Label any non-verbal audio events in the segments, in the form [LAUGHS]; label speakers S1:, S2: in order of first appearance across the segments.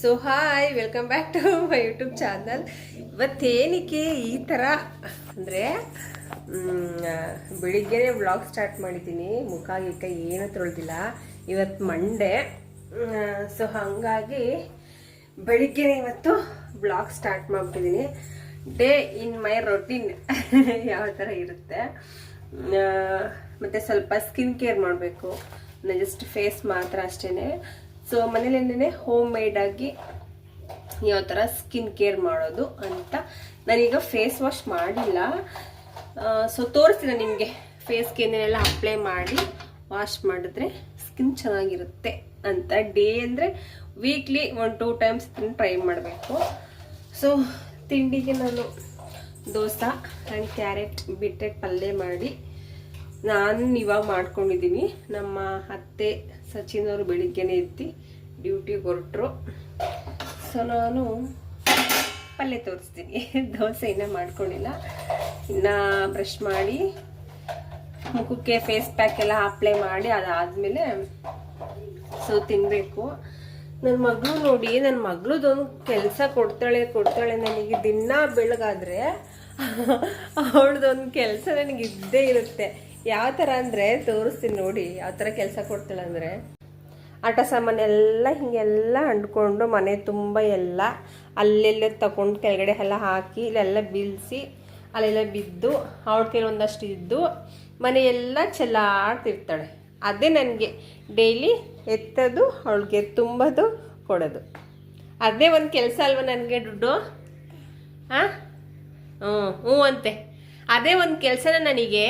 S1: So hi welcome back to my YouTube channel ಇವತ್ತೇನಕ್ಕೆ ಈ ಥರ ಅಂದರೆ ಬೆಳಿಗ್ಗೆ ವ್ಲಾಗ್ ಸ್ಟಾರ್ಟ್ ಮಾಡಿದ್ದೀನಿ. ಮುಖ ಗಿಕ್ಕ ಏನು ತೊಳೆದಿಲ್ಲ. ಇವತ್ತು ಮಂಡೇ ಸೊ ಹಾಗಾಗಿ ಬೆಳಿಗ್ಗೆ ಇವತ್ತು ಬ್ಲಾಗ್ ಸ್ಟಾರ್ಟ್ ಮಾಡ್ಬಿಟ್ಟಿದ್ದೀನಿ. ಡೇ ಇನ್ ಮೈ ರೊಟೀನ್ ಯಾವ ಥರ ಇರುತ್ತೆ. ಮತ್ತು ಸ್ವಲ್ಪ ಸ್ಕಿನ್ ಕೇರ್ ಮಾಡಬೇಕು. ಜಸ್ಟ್ ಫೇಸ್ ಮಾತ್ರ ಅಷ್ಟೇ ಸೊ ಮನೇಲಿಂದನೆ ಹೋಮ್ ಮೇಡ್ ಆಗಿ ಯಾವ ಥರ ಸ್ಕಿನ್ ಕೇರ್ ಮಾಡೋದು ಅಂತ ನಾನೀಗ ಫೇಸ್ ವಾಶ್ ಮಾಡಿಲ್ಲ. ಸೊ ತೋರಿಸ್ತೀನಿ ನಿಮಗೆ ಫೇಸ್ಗೆ ಏನೇನೆಲ್ಲ ಅಪ್ಲೈ ಮಾಡಿ ವಾಶ್ ಮಾಡಿದ್ರೆ ಸ್ಕಿನ್ ಚೆನ್ನಾಗಿರುತ್ತೆ ಅಂತ. ಡೇ ಅಂದರೆ weekly one two times try ಮಾಡಬೇಕು. ಸೊ ತಿಂಡಿಗೆ ನಾನು ದೋಸೆ ಆ್ಯಂಡ್ ಕ್ಯಾರೆಟ್ ಬಿಟ್ಟೆ ಪಲ್ಯ ಮಾಡಿ ನಾನು ಇವಾಗ ಮಾಡ್ಕೊಂಡಿದ್ದೀನಿ. ನಮ್ಮ ಅತ್ತೆ ಸಚಿನ್ ಅವರು ಬೆಳಿಗ್ಗೆನೇ ಎತ್ತಿ ಡ್ಯೂಟಿಗೆ ಹೊರಟರು. ಸೊ ನಾನು ಪಲ್ಯ ತೋರಿಸ್ತೀನಿ. [LAUGHS] ದೋಸೆ ಇನ್ನೂ ಮಾಡ್ಕೊಂಡಿಲ್ಲ. ಇನ್ನು ಬ್ರಷ್ ಮಾಡಿ, ಮುಖಕ್ಕೆ ಫೇಸ್ ಪ್ಯಾಕ್ ಎಲ್ಲ ಅಪ್ಲೈ ಮಾಡಿ, ಅದಾದಮೇಲೆ ಸೊ ತಿನ್ನಬೇಕು ನನ್ನ ಮಗಳು ನೋಡಿ ನನ್ನ ಮಗಳದೊಂದು ಕೆಲಸ ಕೊಡ್ತಾಳೆ ಕೊಡ್ತಾಳೆ ನನಗೆ ದಿನ ಬೆಳಗಾದ್ರೆ, [LAUGHS] ಅವಳದೊಂದು ಕೆಲಸ ನನಗೆ ಇದ್ದೇ ಇರುತ್ತೆ. ಯಾವ ಥರ ಅಂದರೆ ತೋರಿಸ್ತೀನಿ ನೋಡಿ, ಯಾವ ಥರ ಕೆಲಸ ಕೊಡ್ತಾಳೆ ಅಂದರೆ. ಆಟ ಸಾಮಾನೆಲ್ಲ ಹೀಗೆಲ್ಲ ಅಂಡ್ಕೊಂಡು ಮನೆ ತುಂಬ ಎಲ್ಲ ಅಲ್ಲೆಲ್ಲ ತಗೊಂಡು ಕೆಳಗಡೆ ಎಲ್ಲ ಹಾಕಿ, ಇಲ್ಲೆಲ್ಲ ಬೀಳಿಸಿ, ಅಲ್ಲೆಲ್ಲ ಬಿದ್ದು, ಅವಳ ಒಂದಷ್ಟು ಇದ್ದು ಮನೆಯೆಲ್ಲ ಚೆಲ್ಲಾಡ್ತಿರ್ತಾಳೆ. ಅದೇ ನನಗೆ. ಡೈಲಿ ಎತ್ತದು, ಅವಳಿಗೆ ತುಂಬೋದು, ಕೊಡೋದು. ಅದೇ ಒಂದು ಕೆಲಸ ಅಲ್ವಾ ನನಗೆ ದುಡ್ಡು? ಹಾಂ ಹ್ಞೂ ಹ್ಞೂ ಅಂತೆ. ಅದೇ ಒಂದು ಕೆಲಸನ ನನಗೆ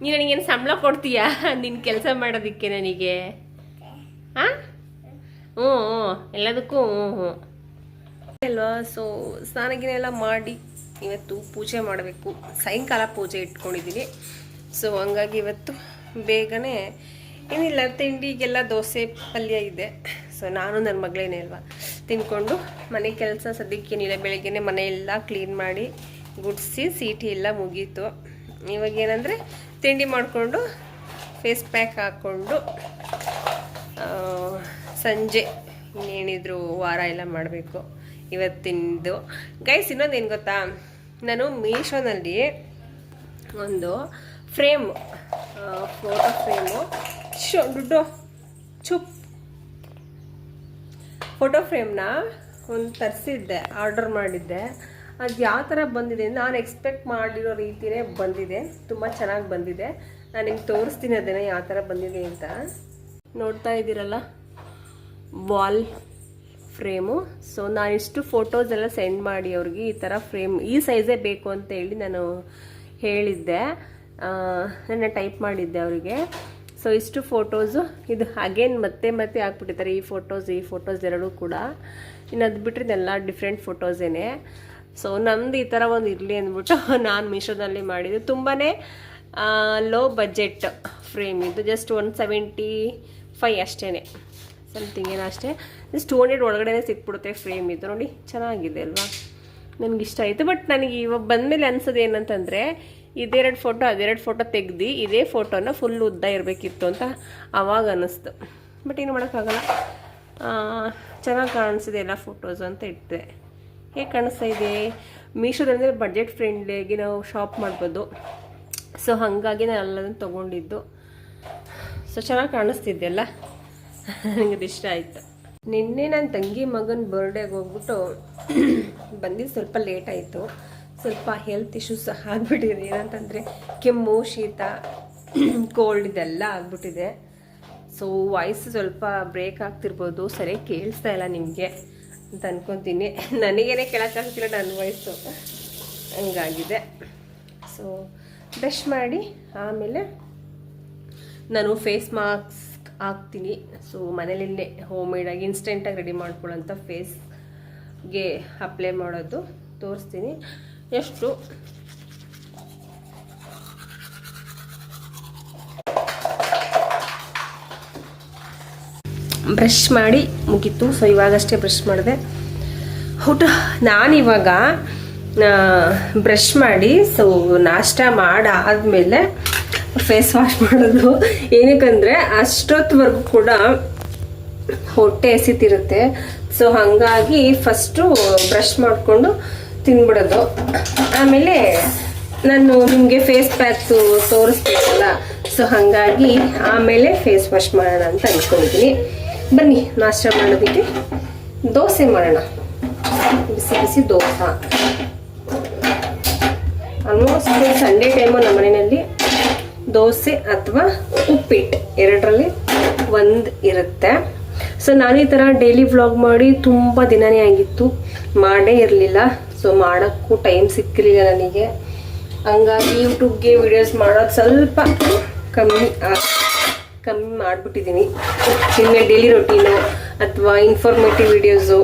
S1: ನೀನು ನನಗೇನು ಸಂಬಳ ಕೊಡ್ತೀಯಾ? [LAUGHS] ನಿನ್ನ ಕೆಲಸ ಮಾಡೋದಕ್ಕೆ ನನಗೆ. ಹಾಂ? ಹ್ಞೂ ಹ್ಞೂ. ಎಲ್ಲದಕ್ಕೂ ಹ್ಞೂ ಹ್ಞೂ. ಅಲ್ವಾ? ಸೊ ಸ್ನಾನಗಿನೆಲ್ಲ ಎಲ್ಲ ಮಾಡಿ ಇವತ್ತು ಪೂಜೆ ಮಾಡಬೇಕು. ಸಾಯಂಕಾಲ ಪೂಜೆ ಇಟ್ಕೊಂಡಿದ್ದೀನಿ ಸೊ ಹಂಗಾಗಿ ಇವತ್ತು ಬೇಗನೆ ಏನಿಲ್ಲ ತಿಂಡಿಗೆಲ್ಲ ದೋಸೆ ಪಲ್ಯ ಇದೆ. ಸೊ ನಾನು ನನ್ನ ಮಗಳೇನೇ ಅಲ್ವಾ? ತಿನ್ಕೊಂಡು ಮನೆ ಕೆಲಸ ಸದ್ಯಕ್ಕೇನಿಲ್ಲ ಬೆಳಗ್ಗೆನೆ ಮನೆಯೆಲ್ಲ ಕ್ಲೀನ್ ಮಾಡಿ ಗುಡಿಸಿ ಸೀಟಿ ಎಲ್ಲ ಮುಗೀತು. ಇವಾಗ ಏನಂದರೆ ತಿಂಡಿ ಮಾಡಿಕೊಂಡು ಫೇಸ್ ಪ್ಯಾಕ್ ಹಾಕ್ಕೊಂಡು ಸಂಜೆ ಇನ್ನೇನಿದ್ರು ವಾರ ಎಲ್ಲ ಮಾಡಬೇಕು ಇವತ್ತಿಂದು. ಗೈಸ್ ಇನ್ನೊಂದು ಏನು ಗೊತ್ತಾ? ನಾನು ಮೀಶೋನಲ್ಲಿ ಒಂದು ಫ್ರೇಮ್ ಫೋಟೋ ಫ್ರೇಮು ಶೋ ದುಡ್ಡು ಚುಪ್ ಫೋಟೋ ಫ್ರೇಮ್ನ ಒಂದು ತರಿಸಿದ್ದೆ, ಆರ್ಡರ್ ಮಾಡಿದ್ದೆ. ಅದು ಯಾವ ಥರ ಬಂದಿದೆ ನಾನು ಎಕ್ಸ್ಪೆಕ್ಟ್ ಮಾಡಿರೋ ರೀತಿಯೇ ಬಂದಿದೆ. ತುಂಬ ಚೆನ್ನಾಗಿ ಬಂದಿದೆ. ನಾನು ನಿಮ್ಗೆ ತೋರಿಸ್ತೀನಿ ಅದನ್ನು ಯಾವ ಥರ ಬಂದಿದೆ ಅಂತ. ನೋಡ್ತಾ ಇದ್ದೀರಲ್ಲ? ವಾಲ್ ಫ್ರೇಮು ಸೊ ನಾನು ಇಷ್ಟು ಫೋಟೋಸ್ ಎಲ್ಲ ಸೆಂಡ್ ಮಾಡಿ ಅವ್ರಿಗೆ ಈ ಥರ ಫ್ರೇಮ್ ಈ ಸೈಜೇ ಬೇಕು ಅಂತ ಹೇಳಿ ನಾನು ಹೇಳಿದ್ದೆ. ನನ್ನ ಟೈಪ್ ಮಾಡಿದ್ದೆ ಅವರಿಗೆ. ಸೊ ಇಷ್ಟು ಫೋಟೋಸು ಇದು ಅಗೇನ್ ಮತ್ತೆ ಮತ್ತೆ ಹಾಕ್ಬಿಟ್ಟಿದ್ದಾರೆ ಈ ಫೋಟೋಸ್ ಈ ಫೋಟೋಸ್ ಎರಡೂ ಕೂಡ. ಇನ್ನು ಅದು ಬಿಟ್ಟರೆ ಇದೆಲ್ಲ ಡಿಫ್ರೆಂಟ್ ಫೋಟೋಸೇನೆ ಸೊ ನಂದು ಈ ಥರ ಒಂದು ಇರಲಿ ಅಂದ್ಬಿಟ್ಟು [LAUGHS] ನಾನು ಮೀಶೋದಲ್ಲಿ ಮಾಡಿದ್ದು. ತುಂಬಾ ಲೋ ಬಜೆಟ್ ಫ್ರೇಮ್ ಇದು ಜಸ್ಟ್ ಒನ್ ಸೆವೆಂಟಿ ಫೈವ್ ಅಷ್ಟೇ ಸಮಥಿಂಗ್ ಏನೋ ಅಷ್ಟೇ. ಜಸ್ಟ್ ಟೂ ಹಂಡ್ರೆಡ್ ಒಳಗಡೆ ಸಿಕ್ಬಿಡುತ್ತೆ ಫ್ರೇಮ್ ಇದು. ನೋಡಿ, ಚೆನ್ನಾಗಿದೆ ಅಲ್ವಾ? ನನಗೆ ಇಷ್ಟ ಆಯಿತು. ಬಟ್ ನನಗೆ ಇವಾಗ ಬಂದಮೇಲೆ ಅನ್ಸೋದು ಏನಂತಂದರೆ, ಇದೆರಡು ಫೋಟೋ ಅದೆರಡು ಫೋಟೋ ತೆಗ್ದು, ಇದೇ ಫೋಟೋನ ಫುಲ್ ಉದ್ದ ಇರಬೇಕಿತ್ತು ಅಂತ ಆವಾಗ ಅನ್ನಿಸ್ತು ಬಟ್ ಏನು ಮಾಡೋಕ್ಕಾಗಲ್ಲ. ಚೆನ್ನಾಗಿ ಕಾಣಿಸಿದೆ ಎಲ್ಲ ಫೋಟೋಸ್ ಅಂತ ಇಟ್ಟೆ. ಹೇಗೆ ಕಾಣಿಸ್ತಾ ಇದೆ? ಮೀಶೋದಂದರೆ ಬಜೆಟ್ ಫ್ರೆಂಡ್ಲಿಯಾಗಿ ನಾವು ಶಾಪ್ ಮಾಡ್ಬೋದು. ಸೊ ಹಾಗಾಗಿ ನಾನು ಅಲ್ಲದನ್ನು ತೊಗೊಂಡಿದ್ದು. ಸೊ ಚೆನ್ನಾಗಿ ಕಾಣಿಸ್ತಿದ್ದೆಲ್ಲ [LAUGHS] ನನಗೆ ಅದು ಇಷ್ಟ ಆಯಿತು. ನಿನ್ನೆ ನನ್ನ ತಂಗಿ ಮಗನ ಬರ್ಡೇಗೆ ಹೋಗ್ಬಿಟ್ಟು [COUGHS] ಬಂದಿದ್ದು ಸ್ವಲ್ಪ ಲೇಟ್ ಆಯಿತು. ಸ್ವಲ್ಪ ಹೆಲ್ತ್ ಇಶ್ಯೂಸ್ ಸಹ ಆಗ್ಬಿಟ್ಟಿದೆ. ಏನಂತಂದರೆ ಕೆಮ್ಮು, ಶೀತ [COUGHS] ಕೋಲ್ಡ್ ಇದೆಲ್ಲ ಆಗ್ಬಿಟ್ಟಿದೆ. ಸೊ ವಾಯ್ಸ್ ಸ್ವಲ್ಪ ಬ್ರೇಕ್ ಆಗ್ತಿರ್ಬೋದು. ಸರಿಯಾಗಿ ಕೇಳಿಸ್ತಾ ಇಲ್ಲ ನಿಮಗೆ. ಅಂತ ಅನ್ಕೊತೀನಿ. ನನಗೇನೆ ಕೇಳೋಕ್ಕಾಗ್ತಿಲ್ಲ ನನ್ನ ವಯಸ್ಸು ಹಂಗಾಗಿದೆ. ಸೊ ಬ್ರಷ್ ಮಾಡಿ, ಆಮೇಲೆ ನಾನು ಫೇಸ್ ಮಾಸ್ಕ್ ಹಾಕ್ತೀನಿ. ಸೊ ಮನೇಲಿಲ್ಲೇ ಹೋಮ್ ಮೇಡಾಗಿ ಇನ್ಸ್ಟೆಂಟಾಗಿ ರೆಡಿ ಮಾಡ್ಕೊಳ್ಳೋಂಥ ಫೇಸ್ಗೆ ಅಪ್ಲೈ ಮಾಡೋದು ತೋರಿಸ್ತೀನಿ. ಎಷ್ಟು ಬ್ರಷ್ ಮಾಡಿ ಮುಗೀತು. ಸೊ ಇವಾಗಷ್ಟೇ ಬ್ರಷ್ ಮಾಡಿದೆ. ಊಟ ನಾನಿವಾಗ ಬ್ರಷ್ ಮಾಡಿ ಸೊ ನಾಷ್ಟ ಮಾಡಾದಮೇಲೆ ಫೇಸ್ ವಾಶ್ ಮಾಡೋದು. ಏನಕ್ಕಂದರೆ, ಅಷ್ಟೊತ್ತವರೆಗೂ ಕೂಡ ಹೊಟ್ಟೆ ಎಸಿತಿರುತ್ತೆ. ಸೊ ಹಾಗಾಗಿ ಫಸ್ಟು ಬ್ರಷ್ ಮಾಡಿಕೊಂಡು ತಿನ್ಬಿಡೋದು. ಆಮೇಲೆ ನಾನು ನಿಮಗೆ ಫೇಸ್ ಪ್ಯಾಕ್ಸು ತೋರಿಸ್ಬೇಕಲ್ಲ. ಸೊ ಹಾಗಾಗಿ ಆಮೇಲೆ ಫೇಸ್ ವಾಶ್ ಮಾಡೋಣ ಅಂತ ಅಂದ್ಕೊಂಡಿದ್ದೀನಿ ಬನ್ನಿ, ನಾಷ್ಟ ಮಾಡೋದಕ್ಕೆ. ದೋಸೆ ಮಾಡೋಣ. ಬಿಸಿ ಬಿಸಿ ದೋಸೆ. ಆಲ್ಮೋಸ್ಟ್ ಸಂಡೇ ಟೈಮು ನಮ್ಮ ಮನೆಯಲ್ಲಿ ದೋಸೆ ಅಥವಾ ಉಪ್ಪಿಟ್ಟು ಎರಡರಲ್ಲಿ ಒಂದು ಇರುತ್ತೆ. ಸೊ ನಾನು ಈ ಥರ ಡೈಲಿ ವ್ಲಾಗ್ ಮಾಡಿ ತುಂಬ ದಿನನೇ ಆಗಿತ್ತು. ಮಾಡೇ ಇರಲಿಲ್ಲ. ಸೊ ಮಾಡೋಕ್ಕೂ ಟೈಮ್ ಸಿಕ್ಕಿರಲಿಲ್ಲ ನನಗೆ. ಹಂಗಾಗಿ ಯೂಟ್ಯೂಬ್ಗೆ ವಿಡಿಯೋಸ್ ಮಾಡೋದು ಸ್ವಲ್ಪ ಕಮ್ಮಿ ಆ- ಕಮ್ಮಿ ಮಾಡಿಬಿಟ್ಟಿದ್ದೀನಿ. ಇನ್ಮೇಲೆ ಡೈಲಿ ರೊಟೀನು ಅಥವಾ ಇನ್ಫಾರ್ಮೇಟಿವ್ ವಿಡಿಯೋಸು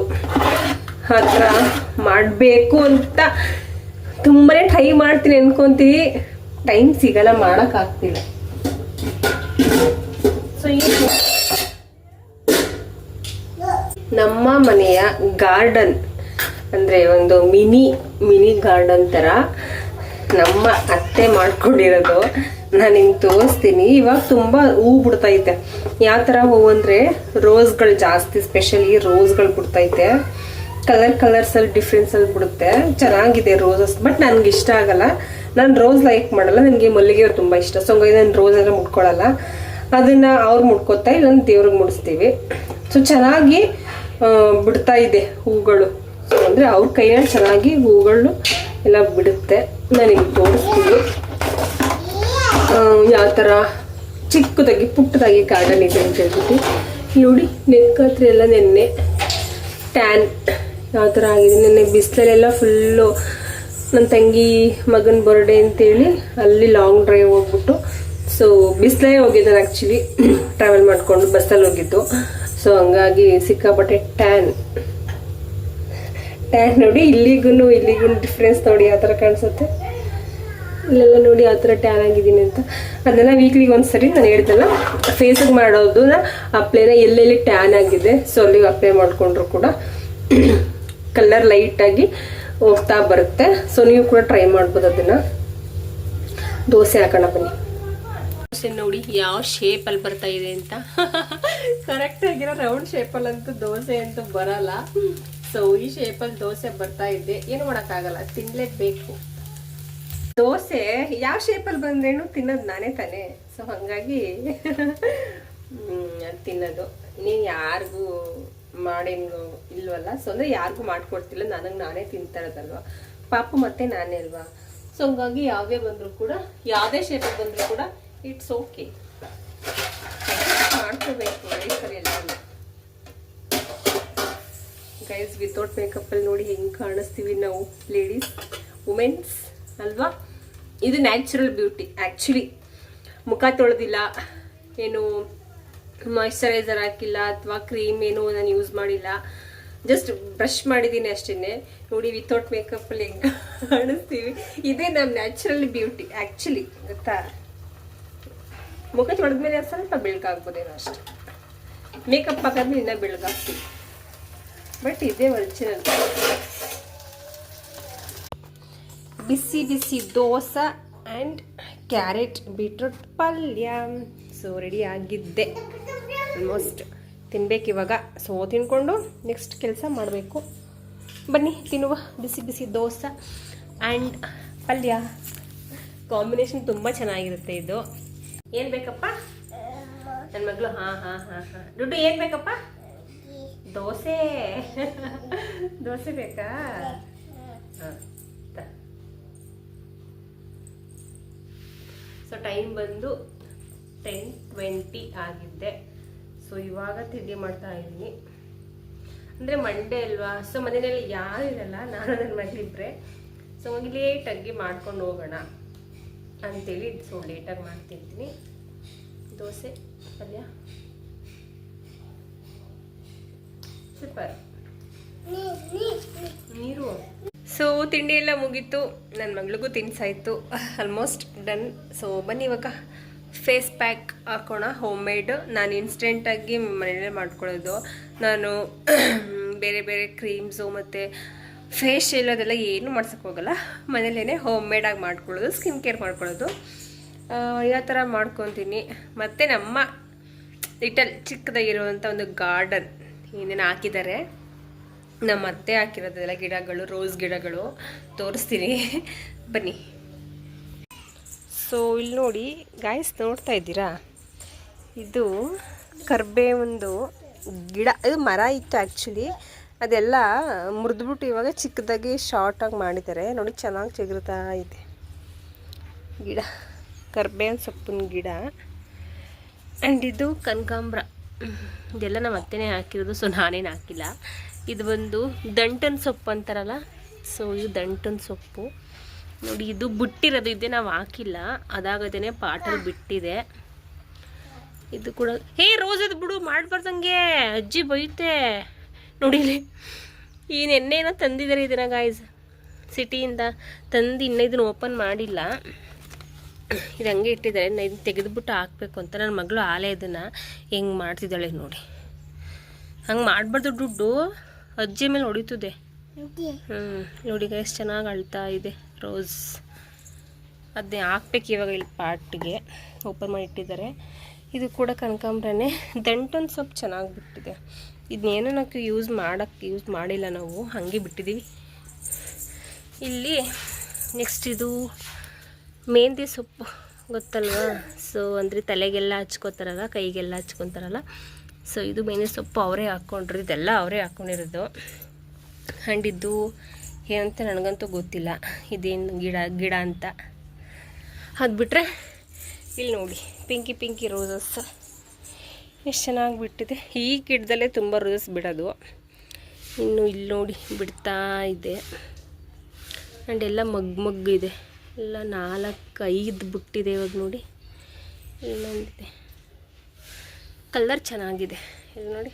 S1: ಆ ಥರ ಮಾಡಬೇಕು ಅಂತ ತುಂಬಾ ಟ್ರೈ ಮಾಡ್ತೀನಿ ಅನ್ಕೊತೀನಿ. ಟೈಮ್ ಸಿಗಲ್ಲ ಮಾಡೋಕ್ಕಾಗ್ತಿಲ್ಲ ಸೊ ಈ ನಮ್ಮ ಮನೆಯ ಗಾರ್ಡನ್ ಅಂದರೆ ಒಂದು ಮಿನಿ ಮಿನಿ ಗಾರ್ಡನ್ ಥರ ನಮ್ಮ ಅತ್ತೆ ಮಾಡ್ಕೊಂಡಿರೋದು. ನಾನು ಹಿಂಗೆ ತೋರಿಸ್ತೀನಿ. ಇವಾಗ ತುಂಬ ಹೂ ಬಿಡ್ತೈತೆ. ಯಾವ ಥರ ಹೂವು ಅಂದರೆ ರೋಸ್ಗಳು ಜಾಸ್ತಿ, ಸ್ಪೆಷಲಿ ರೋಸ್ಗಳು ಬಿಡ್ತೈತೆ. ಕಲರ್ ಕಲರ್ಸಲ್ಲಿ ಡಿಫ್ರೆನ್ಸಲ್ಲಿ ಬಿಡುತ್ತೆ. ಚೆನ್ನಾಗಿದೆ ರೋಸಸ್, ಬಟ್ ನನಗೆ ಇಷ್ಟ ಆಗಲ್ಲ. ನಾನು ರೋಸ್ ಲೈಕ್ ಮಾಡಲ್ಲ, ನನಗೆ ಮಲ್ಲಿಗೆ ತುಂಬ ಇಷ್ಟ. ಸೊ ಹಂಗಾಗಿ ನಾನು ರೋಸ್ ಎಲ್ಲ ಮುಟ್ಕೊಳ್ಳಲ್ಲ ಅದನ್ನು ಅವ್ರು ಮುಟ್ಕೋತಾ ಇಲ್ಲ ದೇವ್ರಿಗೆ ಮುಡಿಸ್ತೀವಿ ಸೊ ಚೆನ್ನಾಗಿ ಬಿಡ್ತಾ ಇದೆ ಹೂಗಳು ಅಂದರೆ ಅವ್ರ ಕೈಯಲ್ಲಿ ಚೆನ್ನಾಗಿ ಹೂಗಳು ಎಲ್ಲ ಬಿಡುತ್ತೆ. ನನಗೆ ತೋರಿಸ್ತೀವಿ ಯಾವ ಥರ ಚಿಕ್ಕದಾಗಿ, ಪುಟ್ಟದಾಗಿ ಗಾರ್ಡನ್ ಇದೆ ಅಂತ ಹೇಳ್ಬಿಟ್ಟು. ನೋಡಿ ನೆಕ್ಕತ್ರ ಎಲ್ಲ ನೆನ್ನೆ ಟ್ಯಾನ್ ಯಾವ ಥರ ಆಗಿದೆ. ನೆನ್ನೆ ಬಿಸಿಲಲ್ಲೆಲ್ಲ ಫುಲ್ಲು ನನ್ನ ತಂಗಿ ಮಗನ ಬರ್ಡೆ ಅಂತೇಳಿ ಅಲ್ಲಿ ಲಾಂಗ್ ಡ್ರೈವ್ ಹೋಗ್ಬಿಟ್ಟು. ಸೊ ಬಿಸಿಲೇ ಹೋಗಿದ್ದಾನೆ ಆ್ಯಕ್ಚುಲಿ ಟ್ರಾವೆಲ್ ಮಾಡಿಕೊಂಡು ಬಸ್ಸಲ್ಲಿ ಹೋಗಿದ್ದು. ಸೊ ಹಂಗಾಗಿ ಸಿಕ್ಕಾಪಟ್ಟೆ ಟ್ಯಾನ್ ಟ್ಯಾನ್ ನೋಡಿ ಇಲ್ಲಿಗೂ ಇಲ್ಲಿಗೂ ಡಿಫ್ರೆನ್ಸ್ ನೋಡಿ ಯಾವ ಥರ ಕಾಣಿಸುತ್ತೆ. ಇಲ್ಲೆಲ್ಲ ನೋಡಿ ಆ ಥರ ಟ್ಯಾನ್ ಆಗಿದ್ದೀನಿ ಅಂತ. ಅದೆಲ್ಲ ವೀಕ್ಲಿಗೆ ಒಂದ್ಸರಿ ನಾನು ಹೇಳ್ದಲ್ಲ ಫೇಸಿಗೆ ಮಾಡೋದು ಅಪ್ಲೈನ ಎಲ್ಲೆಲ್ಲಿ ಟ್ಯಾನ್ ಆಗಿದೆ ಸೊ ಅಲ್ಲಿಗೆ ಅಪ್ಲೈ ಮಾಡಿಕೊಂಡ್ರು ಕೂಡ. ಕಲರ್ ಲೈಟಾಗಿ ಹೋಗ್ತಾ ಬರುತ್ತೆ. ಸೊ ನೀವು ಕೂಡ ಟ್ರೈ ಮಾಡ್ಬೋದು ಅದನ್ನು. ದೋಸೆ ಹಾಕೋಣ ಬನ್ನಿ. ನೋಡಿ ಯಾವ ಶೇಪಲ್ಲಿ ಬರ್ತಾ ಇದೆ ಅಂತ. ಕರೆಕ್ಟ್ ಆಗಿರೋ ರೌಂಡ್ ಶೇಪಲ್ಲಂತೂ ದೋಸೆ ಅಂತೂ ಬರಲ್ಲ. ಸೊ ಈ ಶೇಪಲ್ಲಿ ದೋಸೆ ಬರ್ತಾ ಇದೆ. ಏನು ಮಾಡೋಕ್ಕಾಗಲ್ಲ, ತಿನ್ಲೇಬೇಕು. ದೋಸೆ ಯಾವ ಶೇಪಲ್ಲಿ ಬಂದ್ರೇನು ತಿನ್ನೋದು ನಾನೇ ತಾನೇ. ಸೊ ಹಾಗಾಗಿ ತಿನ್ನೋದು. ನೀನು ಯಾರಿಗೂ ಮಾಡೇನು ಇಲ್ವಲ್ಲ? ಸೊ ಅಂದರೆ ಯಾರಿಗೂ ಮಾಡಿಕೊಡ್ತಿಲ್ಲ. ನನಗೆ ನಾನೇ ತಿಂತಾ ಪಾಪು ಮತ್ತೆ ನಾನೇ ಅಲ್ವಾ? ಸೊ ಹಂಗಾಗಿ ಯಾವುದೇ ಬಂದರೂ ಕೂಡ, ಯಾವುದೇ ಶೇಪಲ್ಲಿ ಬಂದರೂ ಕೂಡ ಇಟ್ಸ್ ಓಕೆ ಮಾಡ್ಕೋಬೇಕು ಸರಿ ಗೈಸ್ ವಿತೌಟ್ ಮೇಕಪ್ಪಲ್ಲಿ ನೋಡಿ ಹೆಂಗೆ ಕಾಣಿಸ್ತೀವಿ ನಾವು ಲೇಡೀಸ್ ವುಮೆನ್ಸ್ ಅಲ್ವಾ? ಇದು ನ್ಯಾಚುರಲ್ ಬ್ಯೂಟಿ ಆ್ಯಕ್ಚುಲಿ ಮುಖ ತೊಳೆದಿಲ್ಲ, ಏನು ಮಾಯಶ್ಚರೈಸರ್ ಹಾಕಿಲ್ಲ ಅಥವಾ ಕ್ರೀಮ್ ಏನು ನಾನು ಯೂಸ್ ಮಾಡಿಲ್ಲ. ಜಸ್ಟ್ ಬ್ರಷ್ ಮಾಡಿದ್ದೀನಿ ಅಷ್ಟೇ ನೋಡಿ ವಿತೌಟ್ ಮೇಕಪ್ಪಲ್ಲಿ ಹೆಂಗೆ ಕಾಣಿಸ್ತೀವಿ. ಇದೇ ನಮ್ಮ ನ್ಯಾಚುರಲ್ ಬ್ಯೂಟಿ ಆ್ಯಕ್ಚುಲಿ ಗೊತ್ತಾ? ಮುಖ ತೊಳೆದ್ಮೇಲೆ ಸ್ವಲ್ಪ ಬೆಳಕಾಗ್ಬೋದೇನೋ ಅಷ್ಟೇ. ಮೇಕಪ್ ಹಾಕಿದ್ಮೇಲೆ ಇನ್ನೂ ಬೆಳಗಾಗ್ತೀವಿ. ಬಟ್ ಇದೇ ಒರಿಜಿನಲ್ ಬಿಸಿ ಬಿಸಿ ದೋಸೆ ಆ್ಯಂಡ್ ಕ್ಯಾರೆಟ್ ಬೀಟ್ರೂಟ್ ಪಲ್ಯ. ಸೊ ರೆಡಿ ಆಗಿದ್ದೆ. ಆಲ್ಮೋಸ್ಟ್ ತಿನ್ಬೇಕು ಇವಾಗ. ಸೊ ತಿನ್ಕೊಂಡು ನೆಕ್ಸ್ಟ್ ಕೆಲಸ ಮಾಡಬೇಕು. ಬನ್ನಿ, ತಿನ್ನುವ. ಬಿಸಿ ಬಿಸಿ ದೋಸೆ ಆ್ಯಂಡ್ ಪಲ್ಯ. ಕಾಂಬಿನೇಷನ್ ತುಂಬ ಚೆನ್ನಾಗಿರುತ್ತೆ ಇದು. ಏನು ಬೇಕಪ್ಪ? ನನ್ನ ಮಗಳು, ಹಾಂ ಹಾಂ ಹಾಂ ಹಾಂ. ದುಡ್ಡು ಏನು ಬೇಕಪ್ಪ? ದೋಸೆ. [LAUGHS] ದೋಸೆ ಬೇಕಾ? ಹಾಂ. ಸೊ ಟೈಮ್ ಬಂದು ಟೆನ್ ಟ್ವೆಂಟಿ ಆಗಿದ್ದೆ ಸೊ ಇವಾಗ ತಿಂಡಿ ಮಾಡ್ತಾ ಇದ್ದೀನಿ. ಅಂದರೆ ಮಂಡೇ ಅಲ್ವಾ? ಸೊ ಮನೆಯಲ್ಲಿ ಯಾರು ಇರಲ್ಲ ನಾನು ನನ್ನ ಮಾಡಿದ್ರೆ ಸೊ ಹಂಗೆ ಲೇಟಾಗಿ ಮಾಡ್ಕೊಂಡು ಹೋಗೋಣ ಅಂತೇಳಿ ಸೊ ಲೇಟಾಗಿ ಮಾಡ್ತಿರ್ತೀನಿ ದೋಸೆ ಪಲ್ಯ? ಸೂಪರ್ ನೀರು? ಸೊ ತಿಂಡಿ ಎಲ್ಲ ಮುಗೀತು. ನನ್ನ ಮಗಳಿಗೂ ತಿನ್ಸಾಯಿತು. ಆಲ್ಮೋಸ್ಟ್ ಡನ್ ಸೊ ಬನ್ನಿ ಇವಾಗ. ಫೇಸ್ ಪ್ಯಾಕ್ ಹಾಕೋಣ ಹೋಮ್ ಮೇಡ್ ನಾನು ಇನ್ಸ್ಟೆಂಟಾಗಿ ಮನೆಯಲ್ಲೇ ಮಾಡ್ಕೊಳ್ಳೋದು. ನಾನು [CLEARS THROAT] ಬೇರೆ ಬೇರೆ ಕ್ರೀಮ್ಸು ಮತ್ತು ಫೇಶಿಯಲ್ ಅದೆಲ್ಲ ಏನು ಹೋಗಲ್ಲ. ಮನೇಲೇ ಹೋಮ್ ಮೇಡಾಗಿ ಮಾಡ್ಕೊಳ್ಳೋದು ಸ್ಕಿನ್ ಕೇರ್ ಮಾಡ್ಕೊಳ್ಳೋದು. ಯಾವ ಥರ ಮಾಡ್ಕೊತೀನಿ. ಮತ್ತು ನಮ್ಮ ಲಿಟಲ್ ಚಿಕ್ಕದಾಗಿರುವಂಥ ಒಂದು ಗಾರ್ಡನ್ ಏನೇನು ಹಾಕಿದ್ದಾರೆ. ನಮ್ಮ ಅತ್ತೆ ಹಾಕಿರೋದೆಲ್ಲ ಗಿಡಗಳು ರೋಸ್ ಗಿಡಗಳು ತೋರಿಸ್ತೀನಿ. ಬನ್ನಿ. ಸೊ ಇಲ್ಲಿ ನೋಡಿ ಗಾಯಸ್ ನೋಡ್ತಾ ಇದ್ದೀರಾ? ಇದು ಕರ್ಬೇವೊಂದು ಗಿಡ, ಇದು ಮರ ಇತ್ತು ಆ್ಯಕ್ಚುಲಿ ಅದೆಲ್ಲ ಮುರಿದ್ಬಿಟ್ಟು ಇವಾಗ ಚಿಕ್ಕದಾಗಿ ಶಾರ್ಟಾಗಿ ಮಾಡಿದ್ದಾರೆ. ನೋಡಿ, ಚೆನ್ನಾಗಿ ಚಿಗುರ್ತಾ ಇದೆ. ಗಿಡ ಕರ್ಬೇವಿನ ಸೊಪ್ಪಿನ ಗಿಡ. ಆ್ಯಂಡ್ ಇದು ಕನಕಾಂಬ್ರ. ಇದೆಲ್ಲ ನಮ್ಮ ಅತ್ತೆನೇ ಹಾಕಿರೋದು ಸೊ ನಾನೇನು ಹಾಕಿಲ್ಲ. ಇದು ಬಂದು ದಂಟನ್ ಸೊಪ್ಪು ಅಂತಾರಲ್ಲ? ಸೊ ಇದು ದಂಟನ್ ಸೊಪ್ಪು. ನೋಡಿ, ಇದು ಬಿಟ್ಟಿರೋದು ಇದೆ ನಾವು ಹಾಕಿಲ್ಲ. ಅದಾಗದೇನೆ ಪಾಟಲ್ಲಿ ಬಿಟ್ಟಿದೆ. ಇದು ಕೂಡ ಹೇ, ರೋಸ್ ಅದು ಬಿಡು, ಮಾಡ್ಬಾರ್ದಂಗೆ. ಅಜ್ಜಿ ಬೈತೆ. ನೋಡಿ, ಇಲ್ಲಿ ಈ ನೆನ್ನೆನೋ ತಂದಿದ್ದಾರೆ ಇದನ್ನ ಗಾಯ್ಸ್ ಸಿಟಿಯಿಂದ ತಂದು ಇನ್ನೂ ಇದನ್ನ ಓಪನ್ ಮಾಡಿಲ್ಲ. ಇದು ಹಂಗೆ ಇಟ್ಟಿದ್ದಾರೆ. ನಾ ಇದನ್ನ ತೆಗೆದುಬಿಟ್ಟು ಹಾಕ್ಬೇಕು ಅಂತ. ನನ್ನ ಮಗಳು ಆಲೆ ಇದನ್ನು ಹೆಂಗೆ ಮಾಡ್ತಿದ್ದಾಳೆ ನೋಡಿ. ಹಂಗೆ ಮಾಡಬಾರ್ದು ದುಡ್ಡು. ಅಜ್ಜಿ ಮೇಲೆ ಹೊಡಿತದೆ. ಹ್ಞೂ ನೋಡಿ ಎಷ್ಟು ಚೆನ್ನಾಗಿ ಅಳ್ತಾ ಇದೆ ರೋಸ್. ಅದೇ ಹಾಕ್ಬೇಕು ಇವಾಗ ಇಲ್ಲಿ ಪಾಟ್ಗೆ. ಓಪನ್ ಮಾಡಿ ಇಟ್ಟಿದ್ದಾರೆ ಇದು ಕೂಡ ಕನಕಾಂಬ್ರನೇ. ದಂಟೊಂದು ಸ್ವಲ್ಪ ಚೆನ್ನಾಗಿ ಬಿಟ್ಟಿದೆ. ಇದನ್ನೇನೋ ನಾವು ಯೂಸ್ ಮಾಡೋಕ್ಕೆ ಯೂಸ್ ಮಾಡಿಲ್ಲ ನಾವು. ಹಾಗೆ ಬಿಟ್ಟಿದ್ದೀವಿ ಇಲ್ಲಿ ನೆಕ್ಸ್ಟ್ ಇದು ಮೆಹಂದಿ ಸೊಪ್ಪು ಗೊತ್ತಲ್ವಾ? ಸೊ ಅಂದರೆ ತಲೆಗೆಲ್ಲ ಹಚ್ಕೋತಾರಲ್ಲ ಕೈಗೆಲ್ಲ ಹಚ್ಕೊತಾರಲ್ಲ. ಸೊ ಇದು ಮೇನೆ ಸೊಪ್ಪು ಅವರೇ ಹಾಕ್ಕೊಂಡ್ರು, ಇದೆಲ್ಲ ಅವರೇ ಹಾಕ್ಕೊಂಡಿರೋದು. ಆ್ಯಂಡ್ ಇದು ಏನಂತ ನನಗಂತೂ ಗೊತ್ತಿಲ್ಲ, ಇದೇನು ಗಿಡ ಗಿಡ ಅಂತ. ಅದು ಬಿಟ್ಟರೆ ಇಲ್ಲಿ ನೋಡಿ, ಪಿಂಕಿ ಪಿಂಕಿ ರೋಸಸ್ ಎಷ್ಟು ಚೆನ್ನಾಗಿ ಬಿಟ್ಟಿದೆ. ಈ ಗಿಡದಲ್ಲೇ ತುಂಬ ರೋಸಸ್ ಬಿಡೋದು. ಇನ್ನು ಇಲ್ಲಿ ನೋಡಿ ಬಿಡ್ತಾ ಇದೆ. ಆ್ಯಂಡ್ ಎಲ್ಲ ಮಗ್ ಇದೆ ಎಲ್ಲ ನಾಲ್ಕು ಐದು ಬಿಟ್ಟಿದೆ ಇವಾಗ ನೋಡಿ. ಇನ್ನೊಂದಿದೆ. ಕಲರ್ ಚೆನ್ನಾಗಿದೆ. ಇದು ನೋಡಿ.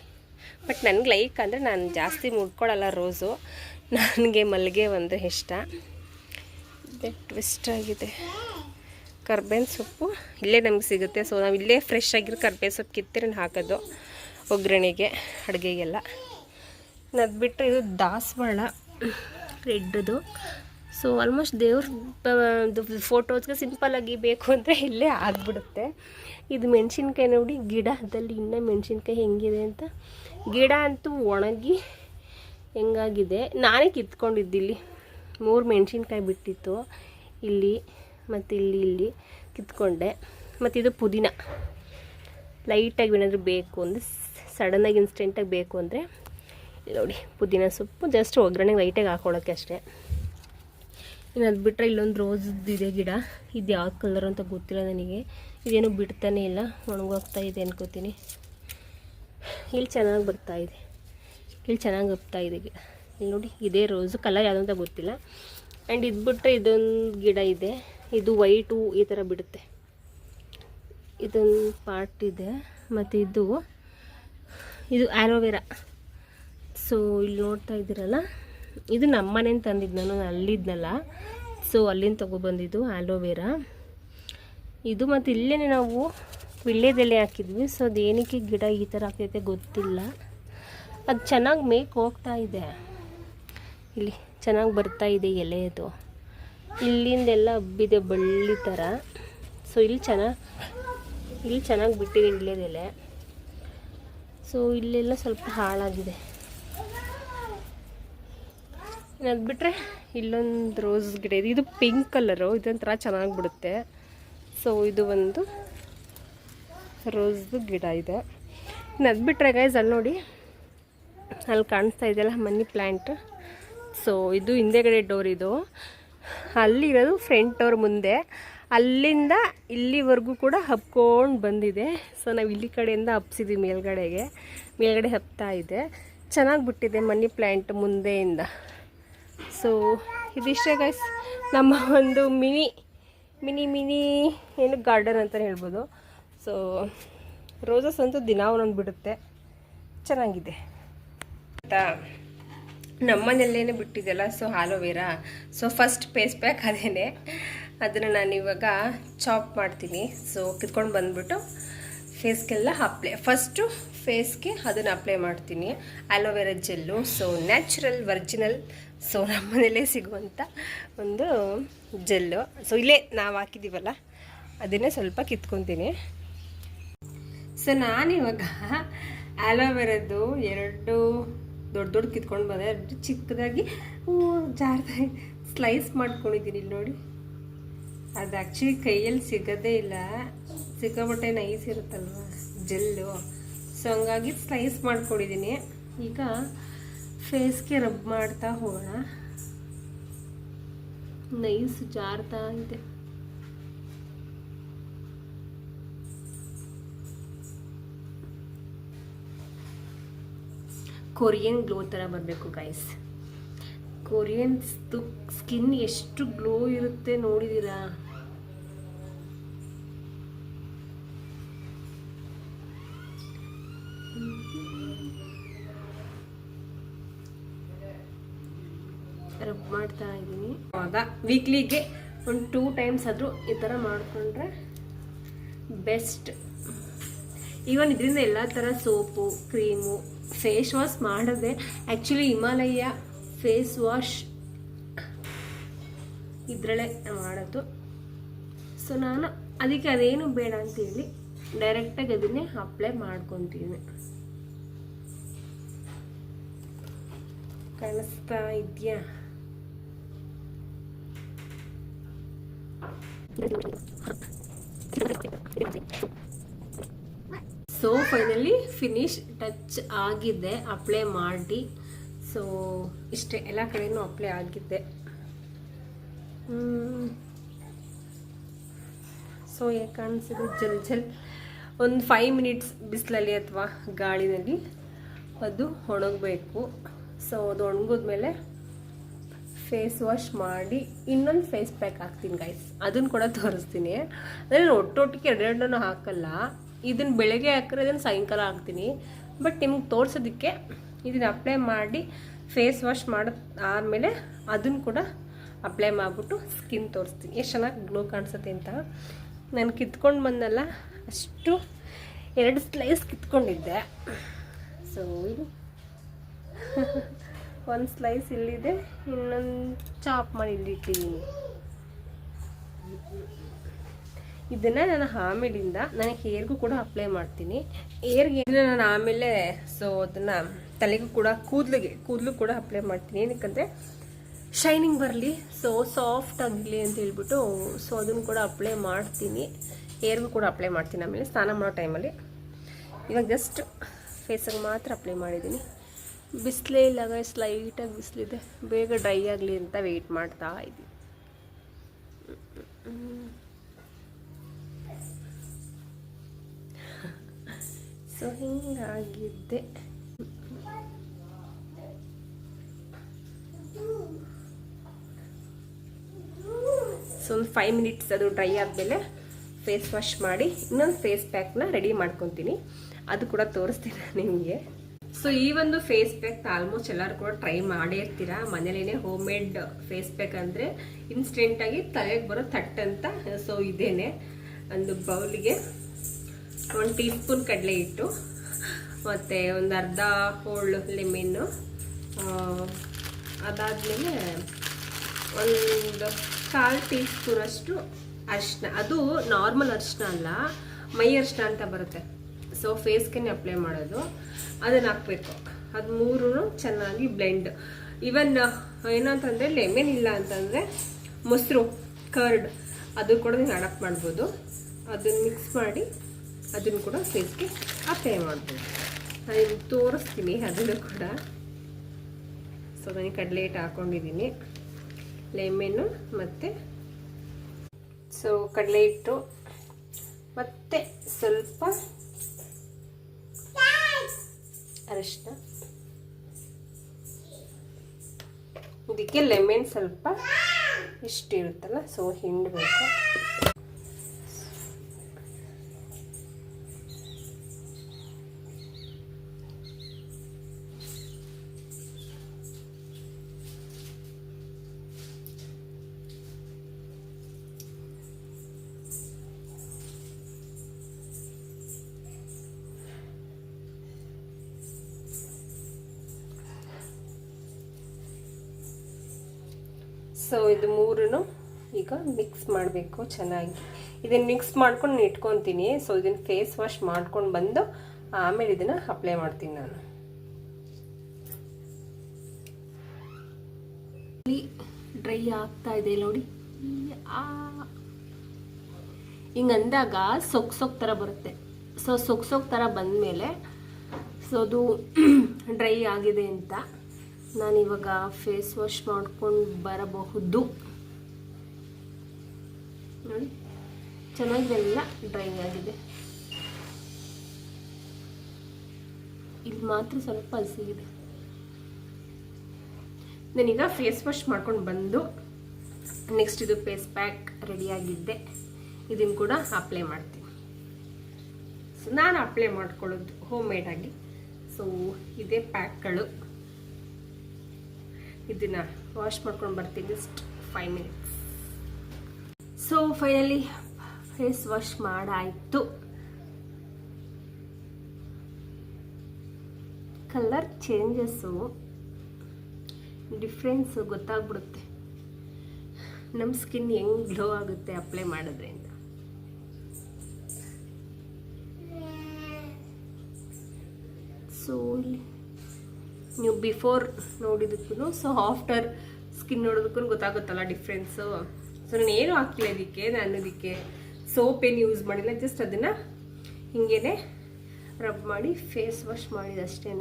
S1: ಬಟ್ ನನಗೆ ಲೈಕ್ ಅಂದರೆ ನಾನು ಜಾಸ್ತಿ ಮುಡ್ಕೊಳ್ಳಲ್ಲ ರೋಸು. ನನಗೆ ಮಲ್ಲಿಗೆ ಒಂದು ಇಷ್ಟ. ಟ್ವಿಸ್ಟ್ ಆಗಿದೆ. ಕರ್ಬೇವಿನ ಸೊಪ್ಪು ಇಲ್ಲೇ ನಮಗೆ ಸಿಗುತ್ತೆ. ಸೊ ನಾವು ಇಲ್ಲೇ ಫ್ರೆಶ್ ಆಗಿರೋ ಕರ್ಬೇವಿನ ಸೊಪ್ಪು ಕಿತ್ತಿರನ್ನ ಹಾಕೋದು ಒಗ್ಗರಣೆಗೆ, ಅಡುಗೆಗೆಲ್ಲ. ಅದು ಬಿಟ್ಟರೆ ಇದು ದಾಸವಾಳ. ರೆಡ್ದು ಸೊ ಆಲ್ಮೋಸ್ಟ್ ದೇವ್ರದ್ದು ಫೋಟೋಸ್ಗೆ ಸಿಂಪಲ್ಲಾಗಿ ಬೇಕು ಅಂದರೆ ಇಲ್ಲೇ ಆಗಿಬಿಡುತ್ತೆ. ಇದು ಮೆಣಸಿನ್ಕಾಯಿ ನೋಡಿ ಗಿಡದಲ್ಲಿ ಇನ್ನೂ ಮೆಣಸಿನ್ಕಾಯಿ ಹೆಂಗಿದೆ ಅಂತ. ಗಿಡ ಅಂತೂ ಒಣಗಿ ಹೆಂಗಾಗಿದೆ. ನಾನೇ ಕಿತ್ಕೊಂಡಿದ್ದಿಲ್ಲಿ. ಮೂರು ಮೆಣಸಿನ್ಕಾಯಿ ಬಿಟ್ಟಿತ್ತು. ಇಲ್ಲಿ ಮತ್ತು ಇಲ್ಲಿ ಇಲ್ಲಿ ಕಿತ್ಕೊಂಡೆ. ಮತ್ತು ಇದು ಪುದೀನ. ಲೈಟಾಗಿ ಏನಾದರೂ ಬೇಕು ಅಂದರೆ ಸಡನ್ನಾಗಿ ಇನ್ಸ್ಟೆಂಟಾಗಿ ಬೇಕು ಅಂದರೆ ನೋಡಿ, ಪುದೀನ ಸೊಪ್ಪು. ಜಸ್ಟ್ ಒಗ್ಗರಣೆಗೆ ಲೈಟಾಗಿ ಹಾಕೊಳ್ಳೋಕ್ಕೆ ಅಷ್ಟೇ. ಇನ್ನು ಅದು ಬಿಟ್ಟರೆ ಇಲ್ಲೊಂದು ರೋಸ್ ಇದೆ ಗಿಡ. ಇದು ಯಾವ ಕಲರ್ ಅಂತ ಗೊತ್ತಿಲ್ಲ ನನಗೆ. ಇದೇನು ಬಿಡ್ತಾನೆ ಇಲ್ಲ. ಒಣಗೋಗ್ತಾ ಇದೆ ಅನ್ಕೋತೀನಿ. ಇಲ್ಲಿ ಚೆನ್ನಾಗಿ ಬರ್ತಾ ಇದೆ. ಇಲ್ಲಿ ಚೆನ್ನಾಗಿ ಹಬ್ತಾ ಇದೆ ಗಿಡ ಇಲ್ಲಿ ನೋಡಿ, ಇದೇ ರೋಸು ಕಲರ್ ಯಾವುದು ಅಂತ ಗೊತ್ತಿಲ್ಲ. ಆ್ಯಂಡ್ ಇದು ಬಿಟ್ಟರೆ ಇದೊಂದು ಗಿಡ ಇದೆ. ಇದು ವೈಟು ಈ ಥರ ಬಿಡುತ್ತೆ. ಇದೊಂದು ಪಾರ್ಟ್ ಇದೆ. ಮತ್ತು ಇದು ಇದು ಆ್ಯಲೋವೆರಾ ಸೊ ಇಲ್ಲಿ ನೋಡ್ತಾ ಇದ್ದೀರಲ್ಲ? ಇದು ನಮ್ಮ ಮನೇನ ತಂದಿದ್ದು ನಾನು ಅಲ್ಲಿದ್ನಲ್ಲ. ಸೊ ಅಲ್ಲಿಂದ ತೊಗೊಬಂದಿದ್ದು ಆಲೋವೆರಾ. ಇದು ಮತ್ತು ಇಲ್ಲೇ ನಾವು ವಿಳ್ಯದೆಲೆ ಹಾಕಿದ್ವಿ. ಸೊ ಅದೇನಕ್ಕೆ ಗಿಡ ಈ ಥರ ಆಗ್ತೈತೆ ಗೊತ್ತಿಲ್ಲ. ಅದು ಚೆನ್ನಾಗಿ ಮೇಕ್ ಹೋಗ್ತಾ ಇದೆ. ಇಲ್ಲಿ ಚೆನ್ನಾಗಿ ಬರ್ತಾ ಇದೆ ಎಲೆ ಅದು. ಇಲ್ಲಿಂದೆಲ್ಲ ಹಬ್ಬಿದೆ ಬಳ್ಳಿ ಥರ ಸೊ ಇಲ್ಲಿ ಚೆನ್ನಾಗಿ ಇಲ್ಲಿ ಚೆನ್ನಾಗಿ ಬಿಟ್ಟಿದೆ ವಿಳ್ಯದೆಲೆ. ಸೊ ಇಲ್ಲೆಲ್ಲ ಸ್ವಲ್ಪ ಹಾಳಾಗಿದೆ. ಅದು ಬಿಟ್ಟರೆ ಇಲ್ಲೊಂದು ರೋಸ್ ಗಿಡ ಇದೆ. ಇದು ಪಿಂಕ್ ಕಲರು ಇದೊಂಥರ ಚೆನ್ನಾಗಿ ಬಿಡುತ್ತೆ ಸೊ ಇದು ಒಂದು ರೋಸ್ದು ಗಿಡ ಇದೆ. ಇನ್ನು ಅದು ಬಿಟ್ಟರೆ ಗೈಸ್ ಅಲ್ಲಿ ನೋಡಿ. ಅಲ್ಲಿ ಕಾಣಿಸ್ತಾ ಇದೆಯಲ್ಲ, ಮನಿ ಪ್ಲ್ಯಾಂಟ್ ಸೊ ಇದು ಹಿಂದೆಗಡೆ ಡೋರ್ ಇದು. ಅಲ್ಲಿರೋದು ಫ್ರಂಟ್ ಡೋರ್ ಮುಂದೆ. ಅಲ್ಲಿಂದ ಇಲ್ಲಿವರೆಗೂ ಕೂಡ ಹಬ್ಕೊಂಡು ಬಂದಿದೆ. ಸೊ ನಾವು ಇಲ್ಲಿ ಕಡೆಯಿಂದ ಹಬ್ಸಿದ್ವಿ, ಮೇಲ್ಗಡೆಗೆ. ಮೇಲ್ಗಡೆ ಹಬ್ತಾ ಇದೆ. ಚೆನ್ನಾಗಿ ಬಿಟ್ಟಿದೆ ಮನಿ ಪ್ಲ್ಯಾಂಟ್ ಮುಂದೆಯಿಂದ. ಸೊ ಇದಿಷ್ಟೇ ಗೈಸ್ ನಮ್ಮ ಒಂದು ಮಿನಿ ಮಿನಿ ಮಿನಿ ಏನು ಗಾರ್ಡನ್ ಅಂತಲೇ ಹೇಳ್ಬೋದು. ಸೊ ರೋಸಸ್ ಅಂತೂ ದಿನ ಒಂದೊಂದು ಬಿಡುತ್ತೆ. ಚೆನ್ನಾಗಿದೆ. ಆಯಿತಾ? ನಮ್ಮನೆಯಲ್ಲೇನೆ ಬಿಟ್ಟಿದ್ದೆಲ್ಲ so aloe vera so first face pack ಅದೇನೆ. ಅದನ್ನು ನಾನು ಇವಾಗ ಚಾಪ್ ಮಾಡ್ತೀನಿ. ಸೊ ಕಿತ್ಕೊಂಡು ಬಂದುಬಿಟ್ಟು ಫೇಸ್ಗೆಲ್ಲ ಅಪ್ಲೈ ಫಸ್ಟು ಫೇಸ್ಗೆ ಅದನ್ನು ಅಪ್ಲೈ ಮಾಡ್ತೀನಿ. Aloe vera gel so natural original so ನಮ್ಮನೇಲೇ ಸಿಗುವಂಥ ಒಂದು ಜೆಲ್ಲು. ಸೊ ಇಲ್ಲೇ ನಾವು ಹಾಕಿದ್ದೀವಲ್ಲ ಅದನ್ನೇ ಸ್ವಲ್ಪ ಕಿತ್ಕೊತೀನಿ. ಸೊ ನಾನಿವಾಗ ಆಲೋವೆರದ್ದು ಎರಡು ದೊಡ್ಡ ದೊಡ್ಡ ಕಿತ್ಕೊಂಡು ಬಂದೆ. ಎರಡು ಚಿಕ್ಕದಾಗಿ ಜಾರ್ದ ಸ್ಲೈಸ್ ಮಾಡ್ಕೊಂಡಿದ್ದೀನಿ ಇಲ್ಲಿ ನೋಡಿ. ಅದು ಆ್ಯಕ್ಚುಲಿ ಕೈಯಲ್ಲಿ ಸಿಗೋದೇ ಇಲ್ಲ. ಸಿಕ್ಕಾಬಟ್ಟೆ ನೈಸ್ ಇರುತ್ತಲ್ವ, ಜೆಲ್ಲು. ಸೊ ಹಂಗಾಗಿ ಸ್ಲೈಸ್ ಮಾಡ್ಕೊಂಡಿದ್ದೀನಿ. ಈಗ ಫೇಸ್ಗೆ ರಬ್ ಮಾಡ್ತಾ ಹೋಗೋಣ. ನೈಸ್ ಜಾರ್ತಾ ಇದೆ. ಕೊರಿಯನ್ ಗ್ಲೋ ಥರ ಬರಬೇಕು ಗೈಸ್ ಕೊರಿಯನ್ ಸ್ಕಿನ್ ಎಷ್ಟು ಗ್ಲೋ ಇರುತ್ತೆ ನೋಡಿದ್ದೀರಾ? ವೀಕ್ಲಿಗೆ ಒಂದು ಟೂ ಟೈಮ್ಸ್ ಆದರೂ ಈ ಥರ ಮಾಡಿಕೊಂಡ್ರೆ ಬೆಸ್ಟ್ ಈವನ್ ಇದರಿಂದ ಎಲ್ಲ ಥರ ಸೋಪು ಕ್ರೀಮು ಫೇಸ್ ವಾಶ್ ಮಾಡೋದೆ ಆ್ಯಕ್ಚುಲಿ ಹಿಮಾಲಯ ಫೇಸ್ ವಾಶ್ ಇದರಲ್ಲೇ ಮಾಡೋದು. ಸೊ ನಾನು ಅದಕ್ಕೆ ಅದೇನು ಬೇಡ ಅಂತೇಳಿ ಡೈರೆಕ್ಟಾಗಿ ಅದನ್ನೇ ಅಪ್ಲೈ ಮಾಡ್ಕೊತೀನಿ. ಕಾಣಿಸ್ತಾ ಇದೆಯಾ? ಸೊ ಫೈನಲಿ ಫಿನಿಶ್ ಟಚ್ ಆಗಿದೆ ಅಪ್ಲೈ ಮಾಡಿ. ಸೊ ಇಷ್ಟೇ, ಎಲ್ಲ ಕಡೆಯೂ ಅಪ್ಲೈ ಆಗಿದ್ದೆ ಸೊ ಹೇಗೆ ಕಾಣಿಸಿದೆ? ಜಲ್ ಜಲ್. ಒಂದು ಫೈವ್ ಮಿನಿಟ್ಸ್ ಬಿಸಿಲಲ್ಲಿ ಅಥವಾ ಗಾಳಿನಲ್ಲಿ ಅದು ಒಣಗಬೇಕು. ಸೊ ಅದು ಒಣಗಿದ್ಮೇಲೆ ಫೇಸ್ ವಾಶ್ ಮಾಡಿ ಇನ್ನೊಂದು ಫೇಸ್ ಪ್ಯಾಕ್ ಹಾಕ್ತೀನಿ ಗೈಸ್ ಅದನ್ನು ಕೂಡ ತೋರಿಸ್ತೀನಿ. ಅಂದರೆ ಒಟ್ಟೊಟ್ಟಿಗೆ ಎರಡೆರಡನ್ನು ಹಾಕಲ್ಲ. ಇದನ್ನು ಬೆಳಗ್ಗೆ ಹಾಕಿದ್ರೆ ಇದನ್ನು ಸಾಯಂಕಾಲ ಹಾಕ್ತೀನಿ. ಬಟ್ ನಿಮ್ಗೆ ತೋರಿಸೋದಕ್ಕೆ ಇದನ್ನು ಅಪ್ಲೈ ಮಾಡಿ ಫೇಸ್ ವಾಶ್ ಮಾಡ, ಆದಮೇಲೆ ಅದನ್ನು ಕೂಡ ಅಪ್ಲೈ ಮಾಡಿಬಿಟ್ಟು ಸ್ಕಿನ್ ತೋರಿಸ್ತೀನಿ. ಎಷ್ಟು ಚೆನ್ನಾಗಿ ಗ್ಲೋ ಕಾಣಿಸುತ್ತೆ ಅಂತ. ನಾನು ಕಿತ್ಕೊಂಡು ಬಂದಲ್ಲ, ಅಷ್ಟು ಎರಡು ಸ್ಲೈಸ್ ಕಿತ್ಕೊಂಡಿದ್ದೆ. ಸೊ [LAUGHS] ಒಂದು ಸ್ಲೈಸ್ ಇಲ್ಲಿದೆ, ಇನ್ನೊಂದು ಚಾಪ್ ಮಾಡಿ ಇಲ್ಲಿಟ್ಟಿದ್ದೀನಿ ಇದನ್ನು ನಾನು ಆಮೇಲಿಂದ ನಾನು ಹೇರ್ಗೂ ಕೂಡ ಅಪ್ಲೈ ಮಾಡ್ತೀನಿ. ಹೇರ್ಗೆ ನಾನು ಆಮೇಲೆ ಸೊ ಅದನ್ನು ತಲೆಗೂ ಕೂಡ ಕೂದಲಿಗೆ, ಕೂದಲು ಕೂಡ ಅಪ್ಲೈ ಮಾಡ್ತೀನಿ. ಏನಕ್ಕಂದರೆ ಶೈನಿಂಗ್ ಬರಲಿ ಸೊ ಸಾಫ್ಟ್ ಆಗಿರಲಿ ಅಂತ ಹೇಳ್ಬಿಟ್ಟು ಸೊ ಅದನ್ನು ಕೂಡ ಅಪ್ಲೈ ಮಾಡ್ತೀನಿ. ಹೇರ್ಗೂ ಕೂಡ ಅಪ್ಲೈ ಮಾಡ್ತೀನಿ ಆಮೇಲೆ ಸ್ನಾನ ಮಾಡೋ ಟೈಮಲ್ಲಿ ಇವಾಗ ಜಸ್ಟ್ ಫೇಸಿಗೆ ಮಾತ್ರ ಅಪ್ಲೈ ಮಾಡಿದ್ದೀನಿ. ಬಿಸಿಲೇ ಇಲ್ಲ ಗೈಸ್ ಲೈಟಾಗಿ ಬಿಸಿಲಿದೆ. ಬೇಗ ಡ್ರೈ ಆಗಲಿ ಅಂತ ವೆಯ್ಟ್ ಮಾಡ್ತಾ ಇದ್ದೀನಿ. ಸೊ ಹಿಂಗಾಗಿದ್ದೆ. ಸೊ ಒಂದು ಫೈವ್ ಮಿನಿಟ್ಸ್ ಅದು ಡ್ರೈ ಆದಮೇಲೆ ಫೇಸ್ ವಾಶ್ ಮಾಡಿ, ಇನ್ನೊಂದು ಫೇಸ್ ಪ್ಯಾಕ್ನ ರೆಡಿ ಮಾಡ್ಕೊತೀನಿ. ಅದು ಕೂಡ ತೋರಿಸ್ತೀನಿ ನಿಮಗೆ. ಸೊ ಈ ಒಂದು ಫೇಸ್ ಪ್ಯಾಕ್ ಆಲ್ಮೋಸ್ಟ್ ಎಲ್ಲರೂ ಕೂಡ ಟ್ರೈ ಮಾಡೇ ಇರ್ತೀರಾ? ಮನೇಲೇನೆ ಹೋಮ್ ಮೇಡ್ ಫೇಸ್ ಪ್ಯಾಕ್ ಅಂದರೆ ಇನ್ಸ್ಟೆಂಟಾಗಿ ತಲೆಗೆ ಬರೋ ತಟ್ ಅಂತ ಸೊ ಇದೇನೆ. ಒಂದು ಬೌಲಿಗೆ ಒಂದು ಟೀ ಸ್ಪೂನ್ ಕಡಲೆ ಹಿಟ್ಟು, ಮತ್ತು ಒಂದು ಅರ್ಧ ಹೋಳು ಲೆಮೆನ್ನು ಅದಾದಮೇಲೆ ಒಂದು ಕಾಲು ಟೀ ಸ್ಪೂನಷ್ಟು ಅರಿಶಿನ. ಅದು ನಾರ್ಮಲ್ ಅರಿಶಿನ ಅಲ್ಲ, ಮೈ ಅರಿಶಿನ ಅಂತ ಬರುತ್ತೆ. ಸೊ ಫೇಸ್ಗೆ ಅಪ್ಲೈ ಮಾಡೋದು. ಅದನ್ನು ಹಾಕಬೇಕು. ಅದು ಮೂರೂ ಚೆನ್ನಾಗಿ ಬ್ಲೆಂಡ್ ಇವನ್ ಏನಂತಂದರೆ ಲೆಮೆನ್ ಇಲ್ಲ ಅಂತಂದರೆ ಮೊಸರು ಕರ್ಡ್ ಅದು ಕೂಡ ನೀವು ಅಡಾಪ್ಟ್ ಮಾಡ್ಬೋದು. ಅದನ್ನು ಮಿಕ್ಸ್ ಮಾಡಿ ಅದನ್ನು ಕೂಡ ಫೇಸ್ಗೆ ಅಪ್ಲೈ ಮಾಡ್ಬೋದು. ನಾನು ತೋರಿಸ್ತೀನಿ ಅದನ್ನು ಕೂಡ. ಸೊ ನಾನು ಕಡಲೆ ಹಿಟ್ಟು ಹಾಕ್ಕೊಂಡಿದ್ದೀನಿ ಲೆಮೆನು ಮತ್ತು ಸೊ ಕಡಲೆ ಹಿಟ್ಟು. ಮತ್ತು ಸ್ವಲ್ಪ ಅರಿಶಿನ. ಇದಕ್ಕೆ ಲೆಮನ್ ಸ್ವಲ್ಪ ಇಷ್ಟಿರುತ್ತಲ್ಲ ಸೊ ಹಿಂಡಬೇಕು. ಸೊ ಇದು ಮೂರನ್ನು ಈಗ ಮಿಕ್ಸ್ ಮಾಡಬೇಕು ಚೆನ್ನಾಗಿ. ಇದನ್ನು ಮಿಕ್ಸ್ ಮಾಡ್ಕೊಂಡು ಇಟ್ಕೊತೀನಿ. ಸೊ ಇದನ್ನು ಫೇಸ್ ವಾಶ್ ಮಾಡ್ಕೊಂಡು ಬಂದು ಆಮೇಲೆ ಇದನ್ನು ಅಪ್ಲೈ ಮಾಡ್ತೀನಿ ನಾನು. ಡ್ರೈ ಆಗ್ತಾ ಇದೆ ನೋಡಿ. ಹಿಂಗೆ ಅಂದಾಗ ಸೊಕ್ ಸೊಕ್ ಥರ ಬರುತ್ತೆ. ಸೊ ಸೊಕ್ ಸೊಕ್ ಥರ ಬಂದಮೇಲೆ ಸೊ ಅದು [CLEARS THROAT] ಡ್ರೈ ಆಗಿದೆ ಅಂತ. ನಾನಿವಾಗ ಫೇಸ್ ವಾಶ್ ಮಾಡ್ಕೊಂಡು ಬರಬಹುದು. ನೋಡಿ, ಚೆನ್ನಾಗಿದೆಲ್ಲ ಡ್ರೈ ಆಗಿದೆ. ಇದು ಮಾತ್ರ ಸ್ವಲ್ಪ ಹಸಿ ಇದೆ. ನಾನೀಗ ಫೇಸ್ ವಾಶ್ ಮಾಡ್ಕೊಂಡು ಬಂದು ನೆಕ್ಸ್ಟ್ ಇದು ಫೇಸ್ ಪ್ಯಾಕ್ ರೆಡಿಯಾಗಿದ್ದೆ ಇದನ್ನು ಕೂಡ ಅಪ್ಲೈ ಮಾಡ್ತೀನಿ. ಸೊ ನಾನು ಅಪ್ಲೈ ಮಾಡ್ಕೊಳ್ಳೋದು ಹೋಮ್ ಮೇಡಾಗಿ ಸೊ ಇದೇ ಪ್ಯಾಕ್ಗಳು ಇದನ್ನು ವಾಶ್ ಮಾಡ್ಕೊಂಡು ಬರ್ತೀನಿ just five minutes so finally face wash ಮಾಡಾಯಿತು. Colour changes difference ಗೊತ್ತಾಗ್ಬಿಡುತ್ತೆ. ನಮ್ಮ ಸ್ಕಿನ್ ಹೆಂಗ್ ಗ್ಲೋ ಆಗುತ್ತೆ ಅಪ್ಲೈ ಮಾಡೋದ್ರಿಂದ. ಸೊ ನೀವು ಬಿಫೋರ್ ನೋಡಿದಕ್ಕೂ ಸೊ ಆಫ್ಟರ್ ಸ್ಕಿನ್ ನೋಡೋದಕ್ಕೂ ಗೊತ್ತಾಗುತ್ತಲ್ಲ ಡಿಫ್ರೆನ್ಸು ಸೊ ನಾನು ಏನು ಹಾಕಿಲ್ಲ ಇದಕ್ಕೆ, ನಾನು ಇದಕ್ಕೆ ಸೋಪ್ ಏನು ಯೂಸ್ ಮಾಡಿಲ್ಲ ಜಸ್ಟ್ ಅದನ್ನು ಹಿಂಗೇನೆ ರಬ್ ಮಾಡಿ ಫೇಸ್ ವಾಶ್ ಮಾಡಿದಷ್ಟೇ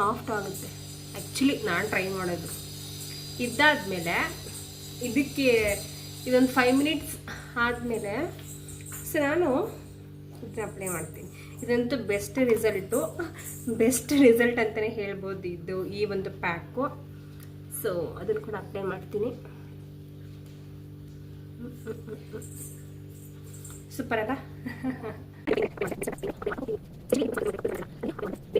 S1: ಸಾಫ್ಟ್ ಆಗುತ್ತೆ. ಆ್ಯಕ್ಚುಲಿ ನಾನು ಟ್ರೈ ಮಾಡೋದು. ಇದಾದಮೇಲೆ ಇದಕ್ಕೆ ಇದೊಂದು ಫೈವ್ ಮಿನಿಟ್ಸ್ ಆದಮೇಲೆ ಸೊ ನಾನು ಇದನ್ನ ಅಪ್ಲೈ ಮಾಡ್ತೀನಿ. ಇದಂತೂ ಬೆಸ್ಟ್ ರಿಸಲ್ಟು ಬೆಸ್ಟ್ ರಿಸಲ್ಟ್ ಅಂತಲೇ ಹೇಳ್ಬೋದು ಇದು, ಈ ಒಂದು ಪ್ಯಾಕು ಸೊ ಅದನ್ನು ಕೂಡ ಅಪ್ಲೈ ಮಾಡ್ತೀನಿ. ಸೂಪರ್ ಅಲ್ಲ? [LAUGHS]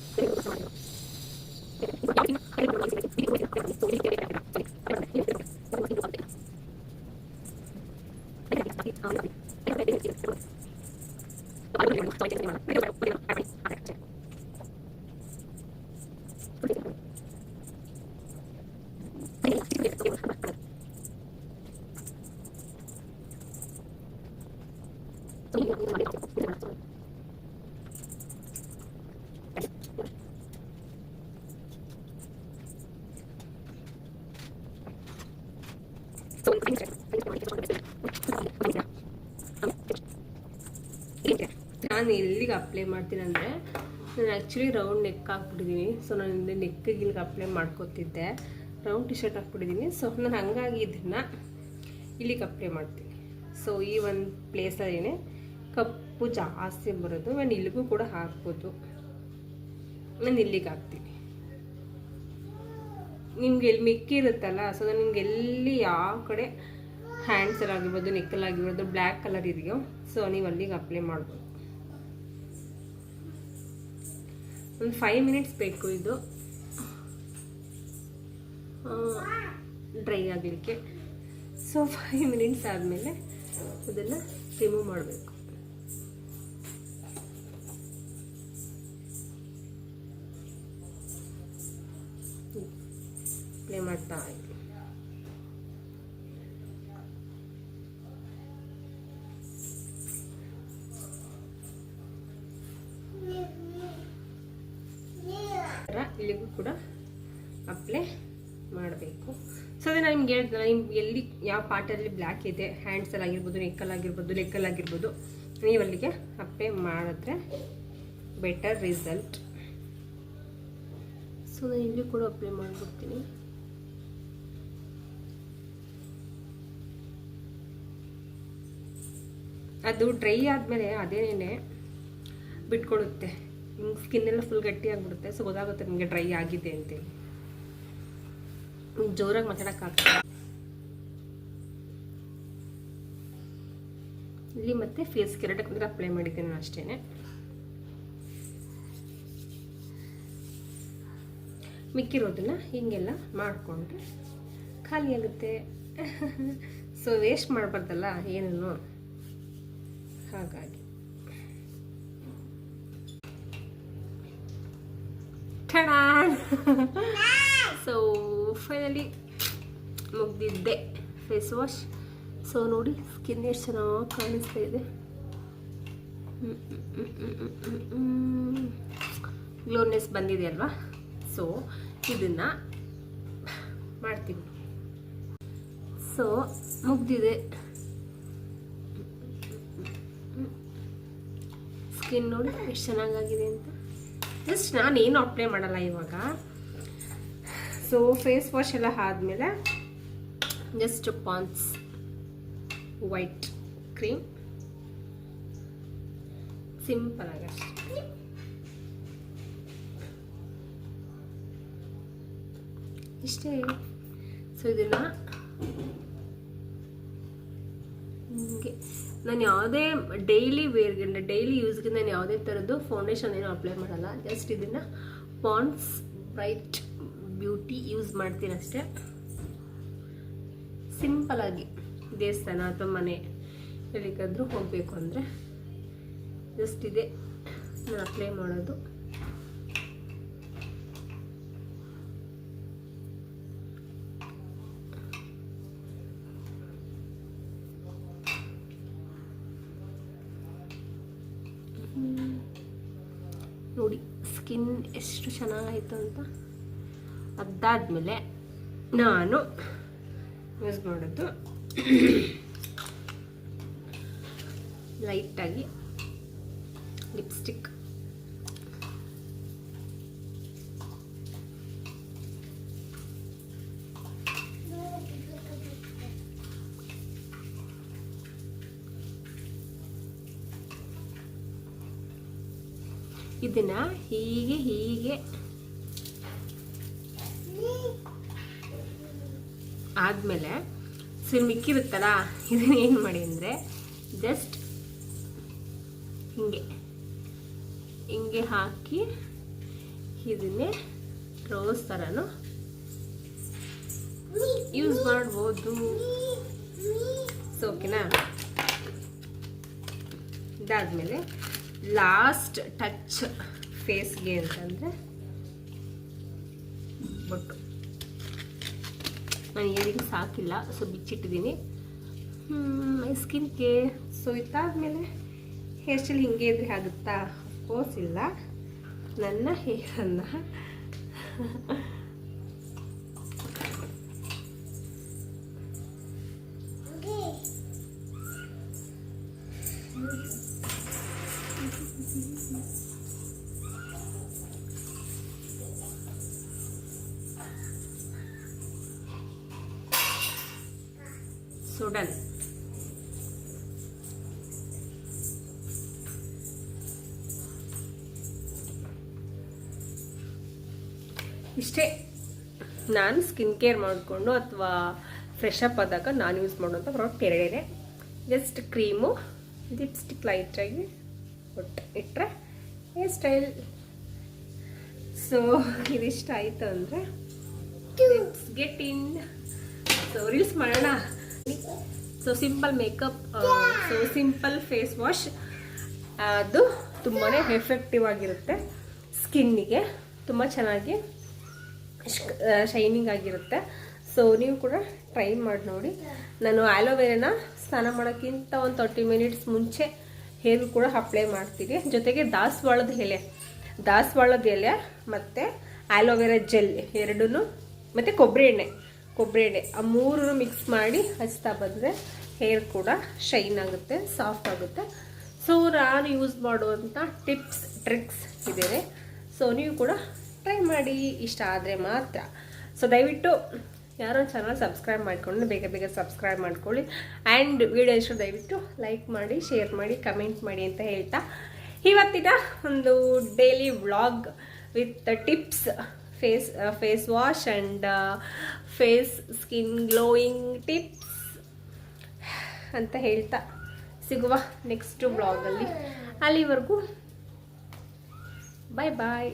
S1: ಅಪ್ಲೈ ಮಾಡ್ತೀನಿ ಅಂದರೆ ನಾನು ಆ್ಯಕ್ಚುಲಿ ರೌಂಡ್ ನೆಕ್ ಹಾಕ್ಬಿಟ್ಟಿದ್ದೀನಿ ಸೊ ನಾನು ಇಲ್ಲಿ ನೆಕ್ಕಿಗೆ ಇಲ್ಲಿಗೆ ಅಪ್ಲೈ ಮಾಡ್ಕೊತಿದ್ದೆ. ರೌಂಡ್ ಟಿ ಶರ್ಟ್ ಹಾಕ್ಬಿಟ್ಟಿದ್ದೀನಿ ಸೊ ನಾನು ಹಂಗಾಗಿ ಇದನ್ನು ಇಲ್ಲಿಗೆ ಅಪ್ಲೈ ಮಾಡ್ತೀನಿ. ಸೊ ಈ ಒಂದು ಪ್ಲೇಸಲ್ಲೇ ಕಪ್ಪು ಜಾಸ್ತಿ ಬರೋದು. ನಾನು ಇಲ್ಲಿಗೂ ಕೂಡ ಹಾಕ್ಬೋದು. ನಾನು ಇಲ್ಲಿಗೆ ಹಾಕ್ತೀನಿ. ನಿಮ್ಗೆ ಎಲ್ಲಿ ಮಿಕ್ಕಿರುತ್ತಲ್ಲ ಸೊ ನಾನು ನಿಮ್ಗೆ ಎಲ್ಲಿ ಯಾವ ಕಡೆ ಹ್ಯಾಂಡ್ಸಲ್ಲಿ ಆಗಿರ್ಬೋದು ನೆಕ್ಕಲ್ಲಿ ಆಗಿರ್ಬೋದು ಬ್ಲ್ಯಾಕ್ ಕಲರ್ ಇದೆಯೋ ಸೊ ನೀವು ಅಲ್ಲಿಗೆ ಅಪ್ಲೈ ಮಾಡ್ಬೋದು. ಒಂದು ಫೈವ್ ಮಿನಿಟ್ಸ್ ಬೇಕು ಇದು. ಡ್ರೈ ಆಗಲಿಕ್ಕೆ. ಸೊ ಫೈವ್ ಮಿನಿಟ್ಸ್ ಆದಮೇಲೆ ಅದನ್ನು ರಿಮೂವ್ ಮಾಡಬೇಕು. ಪ್ಲೇ ಮಾಡ್ತಾ ಯಾವ ಪಾರ್ಟಲ್ಲಿ ಬ್ಲ್ಯಾಕ್ ಇದೆ ಹ್ಯಾಂಡ್ಸಲ್ಲಿ ಆಗಿರ್ಬೋದು ನೆಕ್ಕಲ್ ಆಗಿರ್ಬೋದು ಲೆಕ್ಕಲ್ಲಿ ಆಗಿರ್ಬೋದು ನೀವು ಅಲ್ಲಿಗೆ ಅಪ್ಲೈ ಮಾಡಿದ್ರೆ ಬೆಟರ್ ರಿಸಲ್ಟ್ ಸೊ ನಾನು ಇಲ್ಲಿ ಕೂಡ ಅಪ್ಲೈ ಮಾಡಿಬಿಡ್ತೀನಿ. ಅದು ಡ್ರೈ ಆದಮೇಲೆ ಅದೇನೇ ಬಿಟ್ಕೊಡುತ್ತೆ ಹಿಂಗೆ ಸ್ಕಿನ್ ಎಲ್ಲ ಫುಲ್ ಗಟ್ಟಿ ಆಗಿಬಿಡುತ್ತೆ ಸೊ ಗೊತ್ತಾಗುತ್ತೆ ನಿಮಗೆ ಡ್ರೈ ಆಗಿದೆ ಅಂತೇಳಿ. ಜೋರಾಗಿ ಮಾತಾಡೋಕ್ಕಾಗ್ತದೆ ಇಲ್ಲಿ ಮತ್ತೆ ಫೇಸ್ ಕೆರಟಕ್ಕೆ ಅಂದ್ರೆ ಅಪ್ಲೈ ಮಾಡಿದ್ದೀನಿ ನಾನು ಅಷ್ಟೇ ಮಿಕ್ಕಿರೋದನ್ನ ಹೀಗೆಲ್ಲ ಮಾಡಿಕೊಂಡ್ರೆ ಖಾಲಿ ಆಗುತ್ತೆ. ಸೊ ವೇಸ್ಟ್ ಮಾಡಬಾರ್ದಲ್ಲ ಏನನ್ನು ಹಾಗಾಗಿ. ಸೊ ಫೈನಲಿ ಮುಗ್ದಿದ್ದೆ ಫೇಸ್ ವಾಶ್ ಸೊ ನೋಡಿ ಸ್ಕಿನ್ ಎಷ್ಟು ಚೆನ್ನಾಗಿ ಕಾಣಿಸ್ತಾ ಇದೆ. ಗ್ಲೋನೆಸ್ ಬಂದಿದೆ ಅಲ್ವಾ? ಸೊ ಇದನ್ನು ಮಾಡ್ತೀನಿ. ಸೊ ಮುಗ್ದಿದೆ. ಸ್ಕಿನ್ ನೋಡಿ ಎಷ್ಟು ಚೆನ್ನಾಗಾಗಿದೆ ಅಂತ. ಜಸ್ಟ್ ನಾನು ಏನು ಅಪ್ಲೈ ಮಾಡಲ್ಲ ಇವಾಗ. ಸೊ ಫೇಸ್ ವಾಶ್ ಎಲ್ಲ ಆದಮೇಲೆ just Pond's white cream simple ಆಗ ಇಷ್ಟೇ. ಸೊ ಇದನ್ನ ಹಿಂಗೆ ನಾನು ಯಾವುದೇ ಡೈಲಿ ವೇರ್ಗೆ ಡೈಲಿ ಯೂಸ್ಗೆ ನಾನು ಯಾವುದೇ ಥರದ್ದು ಫೌಂಡೇಶನ್ ಏನು ಅಪ್ಲೈ ಮಾಡಲ್ಲ. ಜಸ್ಟ್ ಇದನ್ನು ಪಾಂಡ್ಸ್ ಬ್ರೈಟ್ ಬ್ಯೂಟಿ ಯೂಸ್ ಮಾಡ್ತೀನಿ ಅಷ್ಟೇ ಸಿಂಪಲಾಗಿ ದೇವಸ್ಥಾನ ಅಥವಾ ಮನೆ ಎಲ್ಲಿಗಾದ್ರೂ ಹೋಗಬೇಕು ಅಂದರೆ ಜಸ್ಟ್ ಇದೆ. ನಾನು ಅಪ್ಲೈ ಮಾಡೋದು. ನೋಡಿ ಸ್ಕಿನ್ ಎಷ್ಟು ಚೆನ್ನಾಗಾಯಿತು ಅಂತ. ಅದಾದಮೇಲೆ ನಾನು ಯೂಸ್ ಮಾಡೋದು [COUGHS] ಲೈಟಾಗಿ ಲಿಪ್ಸ್ಟಿಕ್ ಇದನ್ನ ಹೀಗೆ ಹೀಗೆ ಆದಮೇಲೆ ಸೊ ಮಿಕ್ಕಿರುತ್ತಲ್ಲ, ಇದನ್ನ ಏನು ಮಾಡಿ ಅಂದರೆ ಜಸ್ಟ್ ಹಿಂಗೆ ಹಿಂಗೆ ಹಾಕಿ ಇದನ್ನೇ ರೋಸ್ ಥರನೂ ಯೂಸ್ ಮಾಡ್ಬೋದು. ಸೊ ಓಕೆನಾ ಇದಾದಮೇಲೆ ಲಾಸ್ಟ್ ಟಚ್ ಫೇಸ್ಗೆ ಅಂತಂದರೆ, ಬೊಟ್ಟು. ನಾನು ಇಯರಿಂಗ್ಸ್ ಸಾಕಿಲ್ಲ ಸೊ ಬಿಚ್ಚಿಟ್ಟಿದ್ದೀನಿ. ಸ್ಕಿನ್ ಕೇರ್ ಸೊ ಇದಾದಮೇಲೆ ಹೇರ್ ಸ್ಟೈಲ್ ಹಿಂಗೆ ಇದ್ರೆ ಆಗುತ್ತಾ? ಕೋರ್ಸ್ ಇಲ್ಲ. ನನ್ನ ಹೇರನ್ನು ಸೊ ಡನ್ ಇಷ್ಟೇ. ನಾನು ಸ್ಕಿನ್ ಕೇರ್ ಮಾಡಿಕೊಂಡು ಅಥವಾ ಫ್ರೆಶ್ ಅಪ್ ಆದಾಗ ನಾನು ಯೂಸ್ ಮಾಡುವಂಥ ಪ್ರಾಡಕ್ಟ್ ಎರಡೇ ಜಸ್ಟ್ ಕ್ರೀಮು ಲಿಪ್ಸ್ಟಿಕ್ ಲೈಟಾಗಿ ಒಟ್ಟು ಇಟ್ಟರೆ ಹೇರ್ ಸ್ಟೈಲ್ ಸೊ ಇದಿಷ್ಟ ಆಯಿತು ಅಂದರೆ ಗೆಟ್ ಇನ್ ಸೊ ರೀಲ್ಸ್ ಮಾಡೋಣ. So simple makeup so simple face wash ಅದು ತುಂಬಾ ಎಫೆಕ್ಟಿವ್ ಆಗಿರುತ್ತೆ. ಸ್ಕಿನ್ನಿಗೆ ತುಂಬ ಚೆನ್ನಾಗಿ ಶೈನಿಂಗ್ ಆಗಿರುತ್ತೆ. ಸೊ ನೀವು ಕೂಡ ಟ್ರೈ ಮಾಡಿ ನೋಡಿ. ನಾನು ಆಲೋವೆರಾನ ಸ್ನಾನ ಮಾಡೋಕ್ಕಿಂತ ಒಂದು ತರ್ಟಿ ಮಿನಿಟ್ಸ್ ಮುಂಚೆ ಹೇರ್ ಕೂಡ ಅಪ್ಲೈ ಮಾಡ್ತೀವಿ ಜೊತೆಗೆ ದಾಸವಾಳದ ಎಲೆ. ದಾಸವಾಳದ ಎಲೆ ಮತ್ತು ಆಲೋವೆರಾ ಜೆಲ್ ಎರಡೂ ಮತ್ತು ಕೊಬ್ಬರಿ ಎಣ್ಣೆ. ಕೊಬ್ಬರಿ ಎಣ್ಣೆ. ಆ ಮೂರು ಮಿಕ್ಸ್ ಮಾಡಿ ಹಚ್ತಾ ಬಂದರೆ ಹೇರ್ ಕೂಡ ಶೈನ್ ಆಗುತ್ತೆ ಸಾಫ್ಟ್ ಆಗುತ್ತೆ. ಸೊ ನಾನು ಯೂಸ್ ಮಾಡುವಂಥ ಟಿಪ್ಸ್ ಟ್ರಿಕ್ಸ್ ಇದ್ದೇನೆ ಸೊ ನೀವು ಕೂಡ ಟ್ರೈ ಮಾಡಿ, ಇಷ್ಟ ಆದರೆ ಮಾತ್ರ. ಸೊ ದಯವಿಟ್ಟು ಯಾರೋ ಚಾನಲ್ ಸಬ್ಸ್ಕ್ರೈಬ್ ಮಾಡ್ಕೊಂಡು ಬೇಗ ಬೇಗ ಸಬ್ಸ್ಕ್ರೈಬ್ ಮಾಡ್ಕೊಳ್ಳಿ. ಆ್ಯಂಡ್ ವಿಡಿಯೋ ಇಷ್ಟು ದಯವಿಟ್ಟು ಲೈಕ್ ಮಾಡಿ ಶೇರ್ ಮಾಡಿ ಕಮೆಂಟ್ ಮಾಡಿ ಅಂತ ಹೇಳ್ತಾ ಇವತ್ತಿನ ಒಂದು daily vlog with tips face face wash and face skin glowing tips ಅಂತ ಹೇಳ್ತಾ ಸಿಗುವ ನೆಕ್ಸ್ಟ್ ಬ್ಲಾಗಲ್ಲಿ ಅಲ್ಲಿವರೆಗೂ ಬಾಯ್ ಬಾಯ್